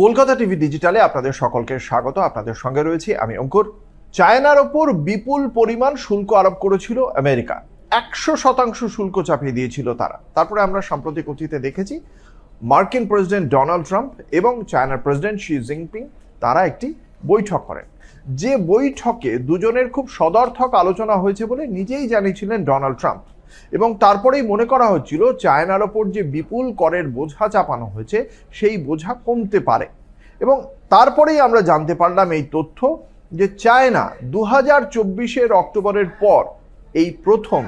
Kolkata TV ডিজিটালে আপনাদের সকলকে স্বাগত। আপনাদের সঙ্গে রয়েছি আমি অঙ্কুর। চায়নার ওপর বিপুল পরিমাণ শুল্ক আরোপ করেছিল আমেরিকা। একশো শতাংশ শুল্ক চাপিয়ে দিয়েছিল তারা। তারপরে আমরা সাম্প্রতিক অতীতে দেখেছি, মার্কিন প্রেসিডেন্ট ডোনাল্ড ট্রাম্প এবং চায়নার প্রেসিডেন্ট শি জিনপিং, তারা একটি বৈঠক করেন। যে বৈঠকে দুজনের খুব সদর্থক আলোচনা হয়েছে বলে নিজেই জানিয়েছিলেন ডোনাল্ড ট্রাম্প। এবং তারপরেই মনে করা হচ্ছিল চায়নার ওপর যে বিপুল করের বোঝা চাপানো হয়েছে, সেই বোঝা কমতে পারে। এবং তারপরেই আমরা জানতে পারলাম এই তথ্য যে চায়না দু হাজার চব্বিশের অক্টোবরের পর এই প্রথম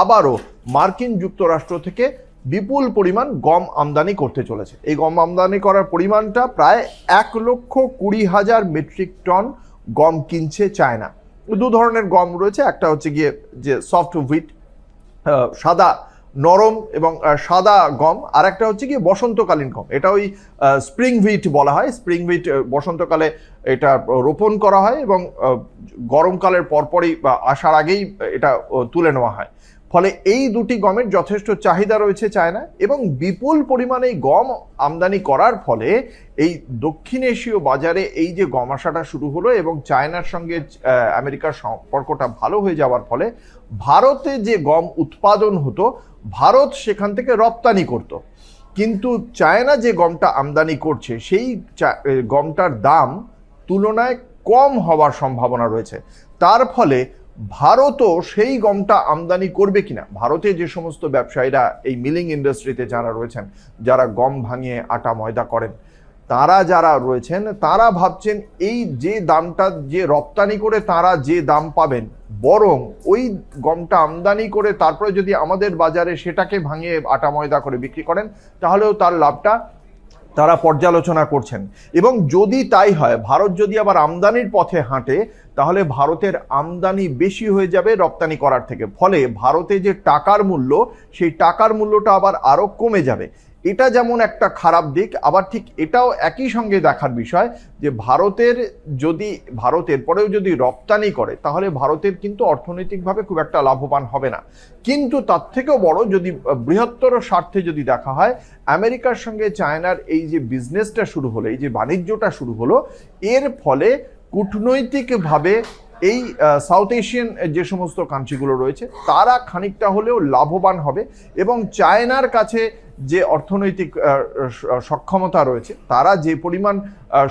আবারও মার্কিন যুক্তরাষ্ট্র থেকে বিপুল পরিমাণ গম আমদানি করতে চলেছে। এই গম আমদানি করার পরিমাণটা প্রায় এক লক্ষ কুড়ি হাজার মেট্রিক টন গম কিনছে চায়না। দু ধরনের গম রয়েছে, একটা হচ্ছে গিয়ে যে সফট হুইট সাদা নরম এবং সাদা গম। আর একটা হচ্ছে কি বসন্তকালীন গম। এটা ওই স্প্রিং হুইট বলা হয়। স্প্রিং হুইট বসন্তকালে এটা রোপণ করা হয় এবং গরমকালের পরপরই বা আসার আগেই এটা তুলে নেওয়া হয়। ফলে এই দুটি গমের যথেষ্ট চাহিদা রয়েছে চায়না এবং বিপুল পরিমাণে গম আমদানি করার ফলে এই দক্ষিণ এশীয় বাজারে এই যে গম আসাটা শুরু হলো এবং চায়নার সঙ্গে আমেরিকার সম্পর্কটা ভালো হয়ে যাওয়ার ফলে ভারতে যে গম উৎপাদন হতো, ভারত সেখান থেকে রপ্তানি করত। কিন্তু চায়না যে গমটা আমদানি করছে, সেই গমটার দাম তুলনায় কম হওয়ার সম্ভাবনা রয়েছে। তার ফলে ভারতও সেই গমটা আমদানি করবে কিনা? ভারতে যে সমস্ত ব্যবসায়ীরা এই মিলিং ইন্ডাস্ট্রিতে যারা রয়েছেন, যারা গম ভাঙিয়ে আটা ময়দা করেন, তারা যারা রয়েছেন, তারা ভাবছেন এই যে দামটা যে রপ্তানি করে তারা যে দাম পাবেন, বরং ওই গমটা আমদানি করে তারপরে যদি আমাদের বাজারে সেটাকে ভাঙিয়ে আটা ময়দা করে বিক্রি করেন, তাহলেও তার লাভটা তারা পর্যালোচনা করছেন। এবং যদি তাই হয়, ভারত যদি আবার আমদানির পথে হাঁটে, তাহলে ভারতের আমদানি বেশি হয়ে যাবে রপ্তানি করার থেকে। ফলে ভারতে যে টাকার মূল্য, সেই টাকার মূল্যটা আবার আরও কমে যাবে। এটা যেমন একটা খারাপ দিক, আবার ঠিক এটাও একই সঙ্গে দেখার বিষয় যে ভারতের যদি ভারতের পরেও যদি রপ্তানি করে, তাহলে ভারতের কিন্তু অর্থনৈতিকভাবে খুব একটা লাভবান হবে না। কিন্তু তার থেকেও বড় যদি, বৃহত্তর স্বার্থে যদি দেখা হয়, আমেরিকার সঙ্গে চায়নার এই যে বিজনেসটা শুরু হলো, এই যে বাণিজ্যটা শুরু হলো, এর ফলে কূটনৈতিকভাবে এই সাউথ এশিয়ান যে সমস্ত কান্ট্রিগুলো রয়েছে, তারা খানিকটা হলেও লাভবান হবে এবং চায়নার কাছে যে অর্থনৈতিক সক্ষমতা রয়েছে, তারা যে পরিমাণ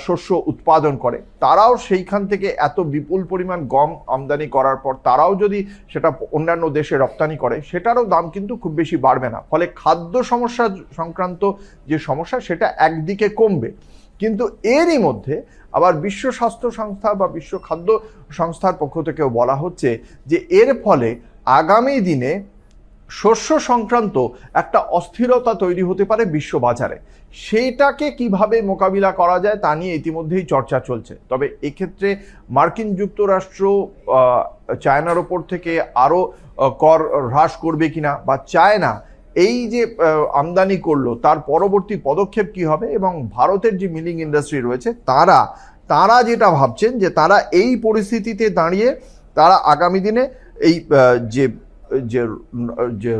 শস্য উৎপাদন করে, তারাও সেইখান থেকে এত বিপুল পরিমাণ গম আমদানি করার পর, তারাও যদি সেটা অন্যান্য দেশে রপ্তানি করে, সেটারও দাম কিন্তু খুব বেশি বাড়বে না। ফলে খাদ্য সমস্যা সংক্রান্ত যে সমস্যা, সেটা একদিকে কমবে। কিন্তু এরই মধ্যে আবার বিশ্ব স্বাস্থ্য সংস্থা বা বিশ্ব খাদ্য সংস্থার পক্ষ থেকেও বলা হচ্ছে যে এর ফলে আগামী দিনে শস্য সংক্রান্ত একটা অস্থিরতা তৈরি হতে পারে বিশ্ব বাজারে। সেইটাকে কীভাবে মোকাবিলা করা যায় তা নিয়ে ইতিমধ্যেই চর্চা চলছে। তবে এক্ষেত্রে মার্কিন যুক্তরাষ্ট্র চায়নার ওপর থেকে আরও কর হ্রাস করবে কিনা বা চায়না এই যে আমদানি করল, তার পরবর্তী পদক্ষেপ কি হবে? এবং ভারতের যে মিলিং ইন্ডাস্ট্রি রয়েছে, তারা তারা যেটা ভাবছেন যে তারা এই পরিস্থিতিতে দাঁড়িয়ে তারা আগামী দিনে এই যে যে যে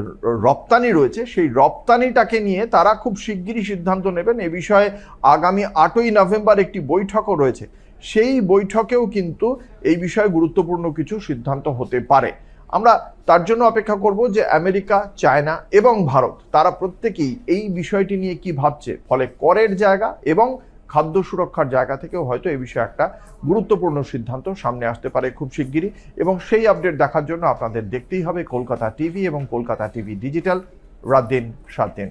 রপ্তানি রয়েছে, সেই রপ্তানিটাকে নিয়ে তারা খুব শিগগিরই সিদ্ধান্ত নেবেন। এ বিষয়ে আগামী আটই নভেম্বর একটি বৈঠকও রয়েছে। সেই বৈঠকেও কিন্তু এই বিষয়ে গুরুত্বপূর্ণ কিছু সিদ্ধান্ত হতে পারে। আমরা তার জন্য অপেক্ষা করব যে আমেরিকা, চায়না এবং ভারত, তারা প্রত্যেকেই এই বিষয়টি নিয়ে কি ভাবছে? ফলে করের জায়গা এবং খাদ্য সুরক্ষার জায়গা থেকেও হয়তো এ বিষয়ে একটা গুরুত্বপূর্ণ সিদ্ধান্ত সামনে আসতে পারে খুব শিগগিরই। এবং সেই আপডেট দেখার জন্য আপনাদের দেখতেই হবে কলকাতা টিভি এবং কলকাতা টিভি ডিজিটাল, রাত দিন, সাত দিন।